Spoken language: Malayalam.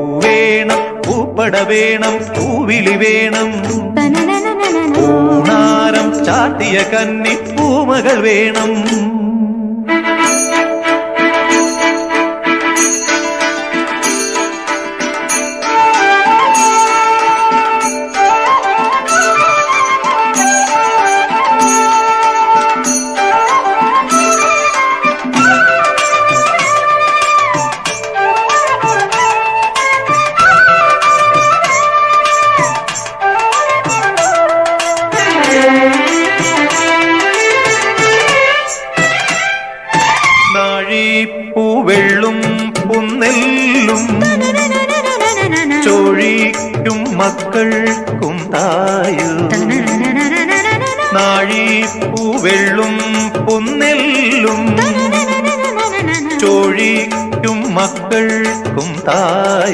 വേണം പൂപ്പട വേണം പൂവിളി വേണം. ഊണാരം ചാട്ടിയ കന്നി പൂമകൾ വേണം. നാഴിപ്പൂവെള്ളും പുന്നെല്ലും ചൊഴിക്കും മക്കൾക്കും തായു. നാഴിപ്പൂവെള്ളും പുന്നെല്ലും ചൊഴിക്കും മക്കൾക്കും തായു